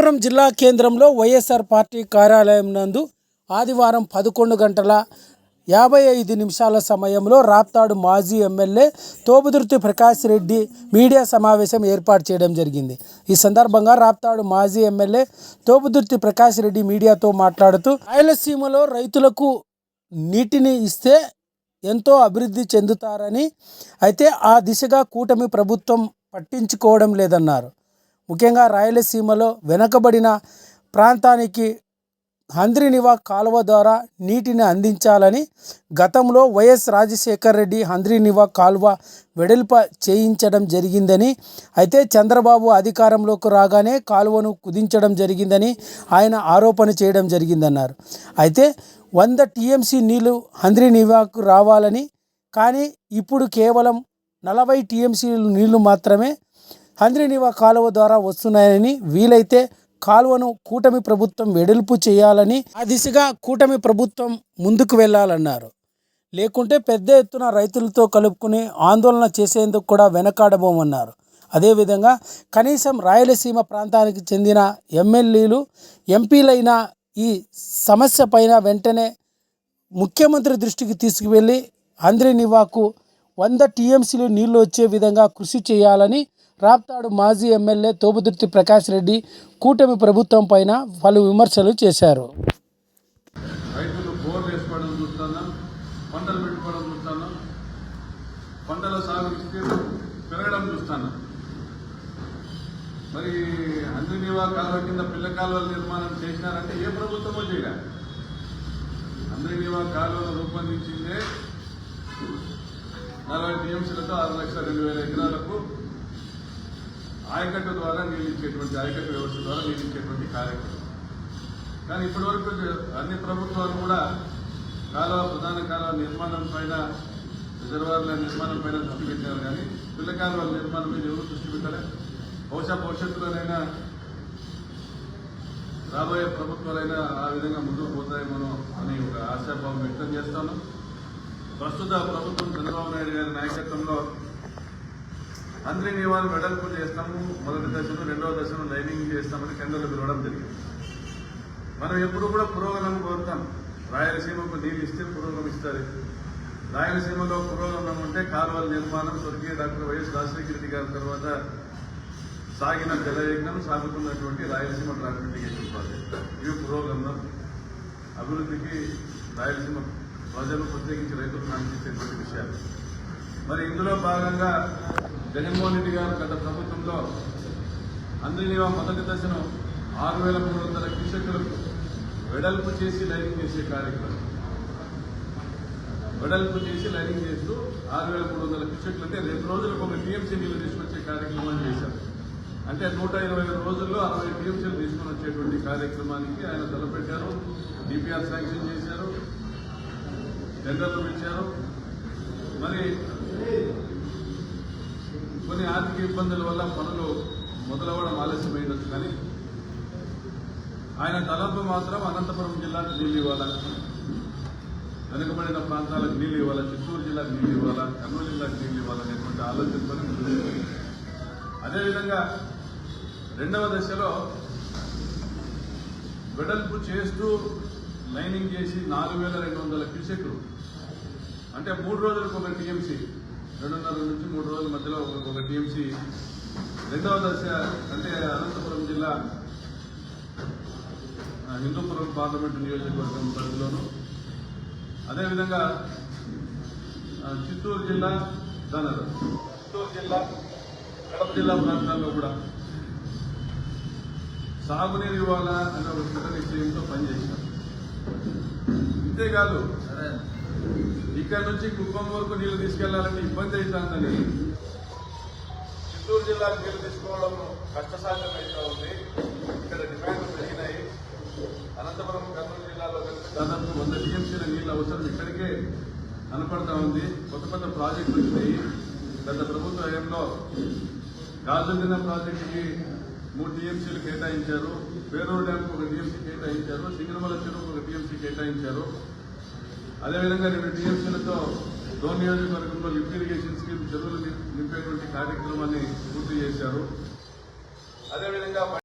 హిందూపురం జిల్లా కేంద్రంలో వైఎస్ఆర్ పార్టీ కార్యాలయం నందు ఆదివారం పదకొండు గంటల యాభై ఐదు నిమిషాల సమయంలో రాప్తాడు మాజీ ఎమ్మెల్యే తోపుదుర్తి ప్రకాష్ రెడ్డి మీడియా సమావేశం ఏర్పాటు చేయడం జరిగింది. ఈ సందర్భంగా రాప్తాడు మాజీ ఎమ్మెల్యే తోపుదుర్తి ప్రకాష్ రెడ్డి మీడియాతో మాట్లాడుతూ రాయలసీమలో రైతులకు నీటిని ఇస్తే ఎంతో అభివృద్ధి చెందుతారని అయితే ఆ దిశగా కూటమి ప్రభుత్వం పట్టించుకోవడం లేదన్నారు. ముఖ్యంగా రాయలసీమలో వెనకబడిన ప్రాంతానికి హంద్రినివా కాలువ ద్వారా నీటిని అందించాలని గతంలో వైఎస్ రాజశేఖర్ రెడ్డి హంద్రినివా కాలువ వెడల్ప చేయించడం జరిగిందని అయితే చంద్రబాబు అధికారంలోకి రాగానే కాలువను కుదించడం జరిగిందని ఆయన ఆరోపణ చేయడం జరిగిందన్నారు. అయితే వంద టీఎంసీ నీళ్ళు హంద్రినివాకు రావాలని కానీ ఇప్పుడు కేవలం నలభై టీఎంసీ నీళ్ళు మాత్రమే హంద్రినివా కాలువ ద్వారా వస్తున్నాయని వీలైతే కాలువను కూటమి ప్రభుత్వం వెడల్పు చేయాలని ఆ దిశగా కూటమి ప్రభుత్వం ముందుకు వెళ్ళాలన్నారు. లేకుంటే పెద్ద ఎత్తున రైతులతో కలుపుకుని ఆందోళన చేసేందుకు కూడా వెనకాడబోమన్నారు. అదేవిధంగా కనీసం రాయలసీమ ప్రాంతానికి చెందిన ఎమ్మెల్యేలు ఎంపీలైన ఈ సమస్య పైన వెంటనే ముఖ్యమంత్రి దృష్టికి తీసుకువెళ్ళి హంద్రినివాకు వంద టీఎంసీలు నీళ్ళు వచ్చే విధంగా కృషి చేయాలని రాప్తాడు మాజీ ఎమ్మెల్యే తోపుదుర్తి ప్రకాష్ రెడ్డి కూటమి ప్రభుత్వం పైన పలు విమర్శలు చేశారు. రైతులు బోర్లు వేసుకోవడం మరి అంజనీవా కాలువ కింద పిల్ల కాలువల నిర్మాణం చేసినారంటే ఏ ప్రభుత్వమో చేయలే. అంజనీవా కాలువను రూపొందించిందే నలభై టీఎంసీలతో ఆరు లక్షల రెండు వేల ఎకరాలకు ఆయకట్టు ద్వారా నిర్మించేటువంటి ఇచ్చేటువంటి ఆయకట్టు వ్యవస్థ ద్వారా నిర్మించేటువంటి కార్యక్రమం. కానీ ఇప్పటివరకు అన్ని ప్రభుత్వాలు కూడా కాలువ ప్రధాన కాలువ నిర్మాణం పైన రిజర్వాయర్ల నిర్మాణం పైన దృష్టి పెట్టారు. కానీ పిల్ల కాలువల నిర్మాణం మీద ఎవరు దృష్టి పెట్టలే? బహుశా భవిష్యత్తులోనైనా రాబోయే ప్రభుత్వాలైనా ఆ విధంగా ముందుకు పోతాయేమో అని ఒక ఆశాభావం వ్యక్తం చేస్తాను ప్రస్తుత ప్రభుత్వం చంద్రబాబు నాయుడు గారి నాయకత్వంలో అందరి నియమాలు వెడల్పు చేస్తాము. మొదటి దశలో రెండవ దశలో లైనింగ్ చేస్తామని టెండర్లు పిలవడం జరిగింది. మనం ఎప్పుడు కూడా పురోగమనం కోరుతాం. రాయలసీమకు నీళ్ళు ఇస్తే పురోగం ఇస్తారు. రాయలసీమలో పురోగమనం ఉంటే కాలువల నిర్మాణం స్వర్గీయ డాక్టర్ వైఎస్ రాజశేఖర గారి తర్వాత సాగిన జలయజ్ఞం సాగుతున్నటువంటి రాయలసీమ ట్రాన్స్మిటిగేషన్ ప్రాజెక్ట్. ఇవి పురోగమనం. అభివృద్ధికి రాయలసీమ ప్రజలు ప్రత్యేకించి రైతులు కాంక్షించేటువంటి విషయాలు. మరి ఇందులో భాగంగా జగన్మోహన్ రెడ్డి గారు గత ప్రభుత్వంలో అందరినీ మొదటి దశను ఆరు వేల మూడు వందల కృషకులకు వెడల్పు చేసి లైనింగ్ చేసే కార్యక్రమం. వెడల్పు చేసి లైనింగ్ చేస్తూ ఆరు వేల మూడు వందల కృషకులు అంటే రెండు రోజులకు ఒక టీఎంసీ నీళ్ళు తీసుకొచ్చే కార్యక్రమాన్ని చేశారు. అంటే నూట ఇరవై రోజుల్లో అరవై టీఎంసీలు తీసుకొని వచ్చేటువంటి కార్యక్రమానికి ఆయన తలపెట్టారు డిపిఆర్ శాంక్షన్ చేశారు టెండర్లు పిలిచారు. మరి కొన్ని ఆర్థిక ఇబ్బందుల వల్ల పనులు మొదలవ్వడం ఆలస్యమైనట్టు కానీ ఆయన తలంపు మాత్రం అనంతపురం జిల్లాకు నీళ్ళు ఇవ్వాలా? వెనుకబడిన ప్రాంతాలకు నీళ్ళు ఇవ్వాలా? చిత్తూరు జిల్లాకు నీళ్ళు ఇవ్వాలా? కర్నూలు జిల్లాకు నీళ్ళు ఇవ్వాలనేటువంటి ఆలోచనతోనే ముందుకు అదేవిధంగా రెండవ దశలో వెడల్పు చేస్తూ లైనింగ్ చేసి నాలుగు వేల రెండు వందల క్యూసెక్లు అంటే మూడు రోజులకు ఒక టీఎంసీ రెండున్నర నుంచి మూడు రోజుల మధ్యలో ఒక- టీఎంసీ రెండవ దశ అంటే అనంతపురం జిల్లా హిందూపురం పార్లమెంటు నియోజకవర్గం పరిధిలోను. అదేవిధంగా చిత్తూరు జిల్లా దానరు చిత్తూరు జిల్లా కడప జిల్లా ప్రాంతాల్లో కూడా సాగునీరు ఇవ్వాలా అనే ఒక స్థిర నిశ్చయంతో పనిచేశారు ఇంతేకాదు ఇక్కడ నుంచి కుప్పం వరకు నీళ్ళు తీసుకెళ్ళాలంటే ఇబ్బంది అవుతుందని. చిత్తూరు జిల్లాకు నీళ్ళు తీసుకోవడం కష్టసాధ్యం అవుతా ఉంది. ఇక్కడ డిమాండ్లు పెరిగినాయి. అనంతపురం కర్నూలు జిల్లాలో కలిపి దాదాపు వంద టీఎంసీల నీళ్ళ అవసరం ఇక్కడికే కనపడతా ఉంది. కొత్త కొత్త ప్రాజెక్టులు వచ్చినాయి. గత ప్రభుత్వ హయాంలో గాజుల్దిన ప్రాజెక్టుకి మూడు టీఎంసీలు కేటాయించారు. పేరూరు డ్యాంకు ఒక టీఎంసీ కేటాయించారు. సింగనమల చెరువుకు ఒక టీఎంసీ కేటాయించారు. అదేవిధంగా రెండు టీఎంసీలతో డోన్ నియోజకవర్గంలో లిఫ్ట్ ఇరిగేషన్ స్కీమ్ చెరువులు నింపేటువంటి కార్యక్రమాన్ని పూర్తి చేశారు. అదేవిధంగా